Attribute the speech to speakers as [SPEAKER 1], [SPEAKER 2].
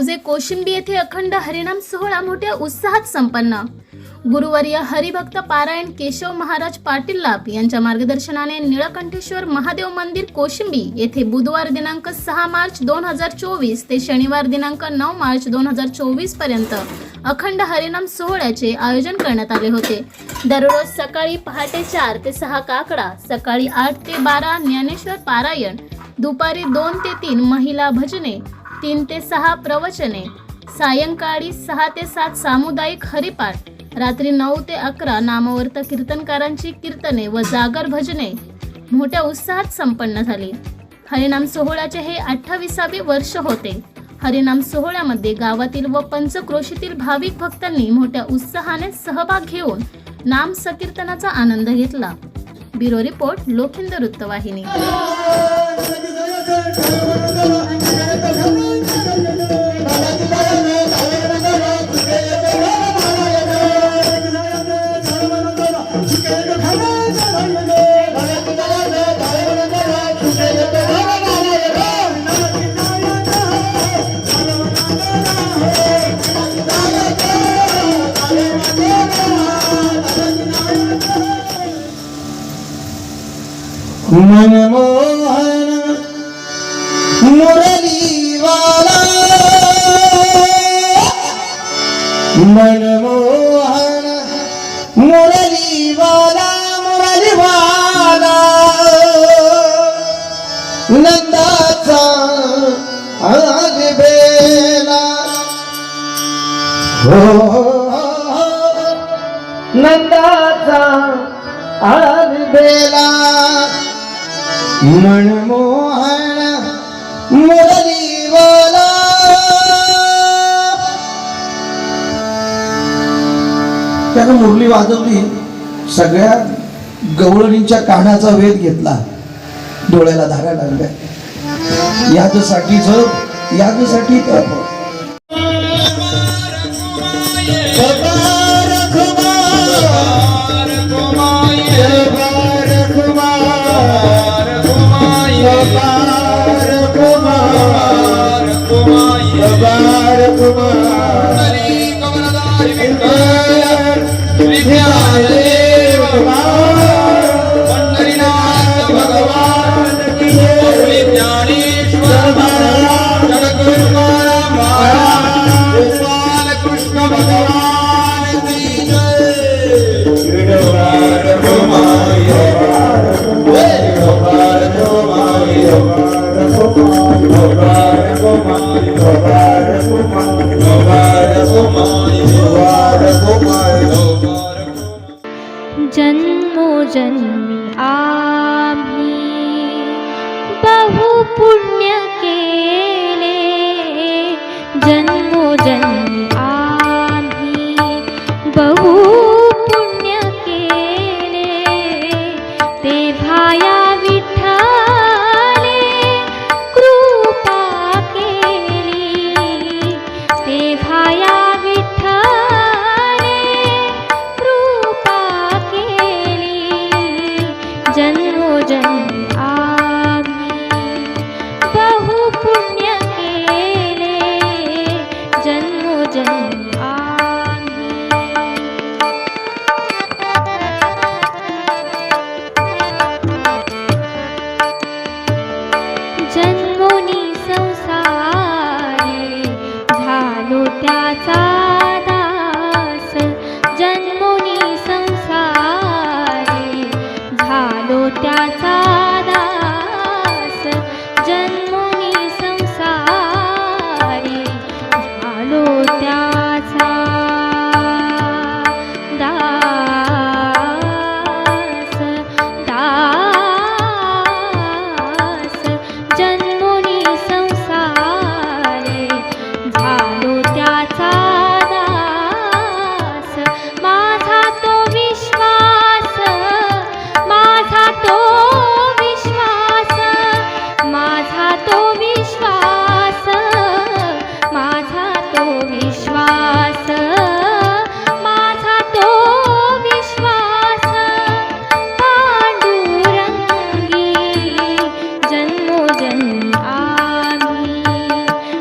[SPEAKER 1] मौजे कोशिंबी येथे अखंड हरिनाम सोहळा मोठ्या उत्साहात संपन्न. गुरुवर्य हरिभक्त पारायण केशव महाराज पाटील लाप यांच्या मार्गदर्शनाने निळकंठेश्वर महादेव मंदिर कोशिंबी येथे बुधवार दिनांक सहा मार्च दोन हजार चोवीस ते शनिवार दिनांक नऊ मार्च दोन हजार चोवीसपर्यंत अखंड हरिनाम सोहळ्याचे आयोजन करण्यात आले होते. दररोज सकाळी पहाटे चार ते सहा काकडा सकाळी आठ ते बारा ज्ञानेश्वर पारायण दुपारी दोन ते तीन महिला भजने तीन ते सहा प्रवचने सायंकाळी सहा ते सात सामुदायिक हरिपाठ रात्री नऊ ते अकरा नामवर्त कीर्तनकारांची कीर्तने व जागर भजने मोठ्या उत्साहात संपन्न झाली हरिनाम सोहळ्याचे हे अठ्ठावीसावे वर्ष होते हरिनाम सोहळ्यामध्ये गावातील व पंचक्रोशीतील भाविक भक्तांनी मोठ्या उत्साहाने सहभाग घेऊन नाम संकीर्तनाचा आनंद घेतला ब्युरो रिपोर्ट लोखिंद वृत्तवाहिनी
[SPEAKER 2] मनमोहन मनमोहन मुरलीवाला मुरलीवाला नंदाचा आग बेला. हो, हो, हो, हो. नंदाचा आग बेला. मनमोहन मुरली त्यानं मुरली वाजवली. सगळ्या गवळणींच्या कानाचा वेध घेतला. डोळ्याला धागा लागल्या. याच्यासाठीच याच्यासाठी तप.
[SPEAKER 3] जन्मोजन्मी। आम्ही बहु पुण्य केले। जन्मोजन्मी।